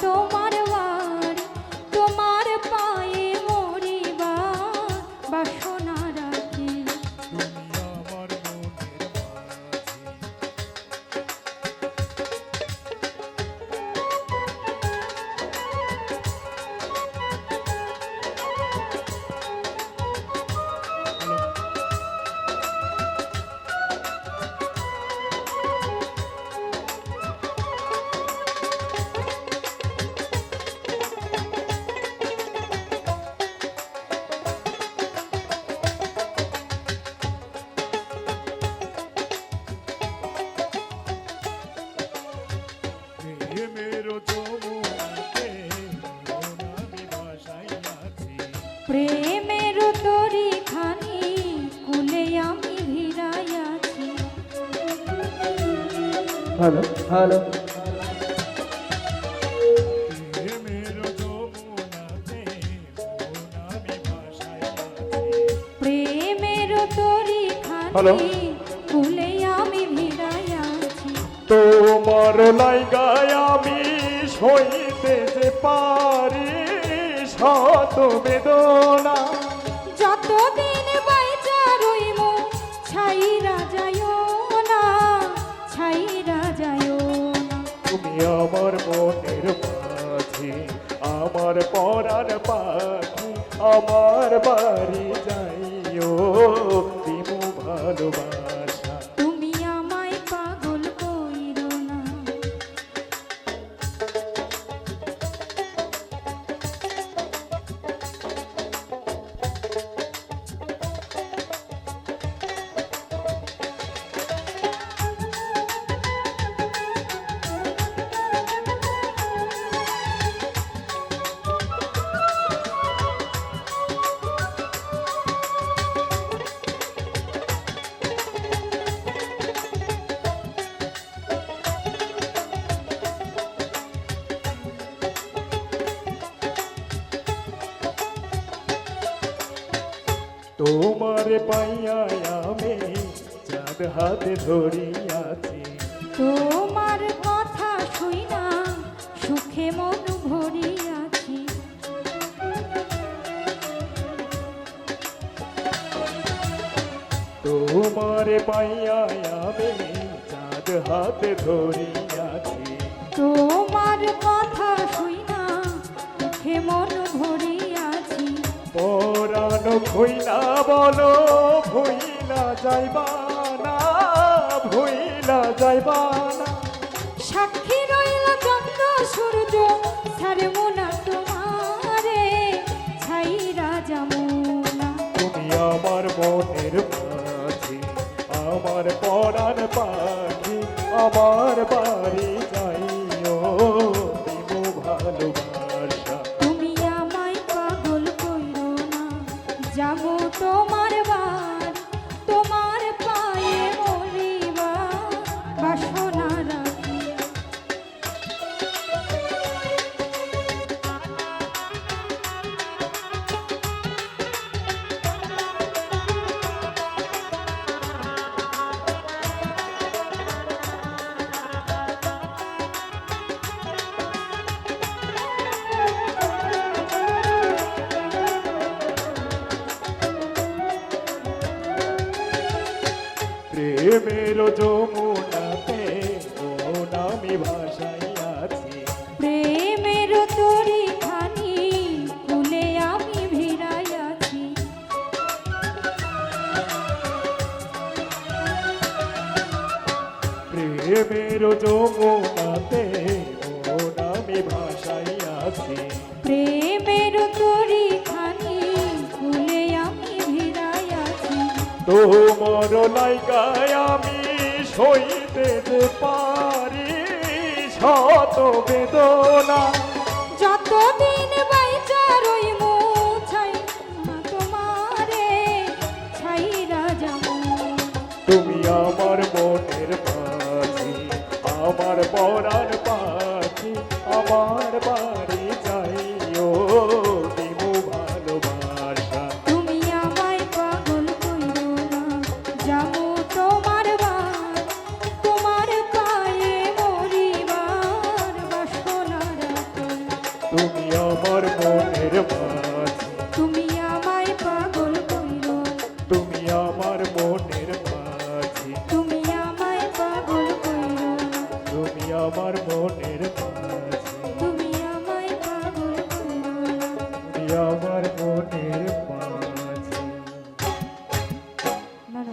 toma. প্রেমের যমুনাতে আমি বসাইয়াছি প্রেমের তরি খানি কুলে আমি ভিড়াইয়াছি হ্যালো হ্যালো হ্যালো তোমার লাইগায় আমি সইতে যে পারি শত বেদনা। যতদিন বাইচা রইম ছাইরা যায়ও না ছাইরা যায়ও না। তুমি আমার মনের মাঝে আমার পরার পাখি আমার বাড়ি তোমার পাইয়া আমি চাঁদ হাতে ধরিয়াছি। তোমার কথা শুই না সুখে মন ভরিয়াছি। তোমার পাইয়া আমি চাঁদ হাতে ধরিয়াছি। তোমার কথা যাইবা না ভইলা যাইবা না। সাক্ষী রইল চন্দ্র সূর্য ছাড়ব না তোমারে ছাইরা যামুনা। তুমি আমার মনের মাঝে আমার পরার পাখি আমার বাড়ি যাইও দিমু ভালোবাসা। তুমি আমায় পাগল কইরো না যাব তোমার প্রেমের যমুনাতে মন আমি ভাসাইয়াছি। প্রেমের তরি খানি কুলে আমি ভিড়াইয়াছি। প্রেমের যমুনাতে মন আমি ভাসাইয়াছি। প্রেমের তরি তোমার লাইগায় আমি সইতে পারি শত বেদনা। যতদিন বাইচা রইম ছাই না তোমারে ছাইরা যাব। তুমি আমার মনের মাঝি আমার পরা তুমি আমার মনের মাঝি। তুমি আমায় পাগল কইরো। তুমি আমার মনের মাঝি। তুমি আমায় পাগল কইরো। তুমি আমার মনের মাঝি। তুমি আমায় পাগল কইরো। তুমি আমার মনের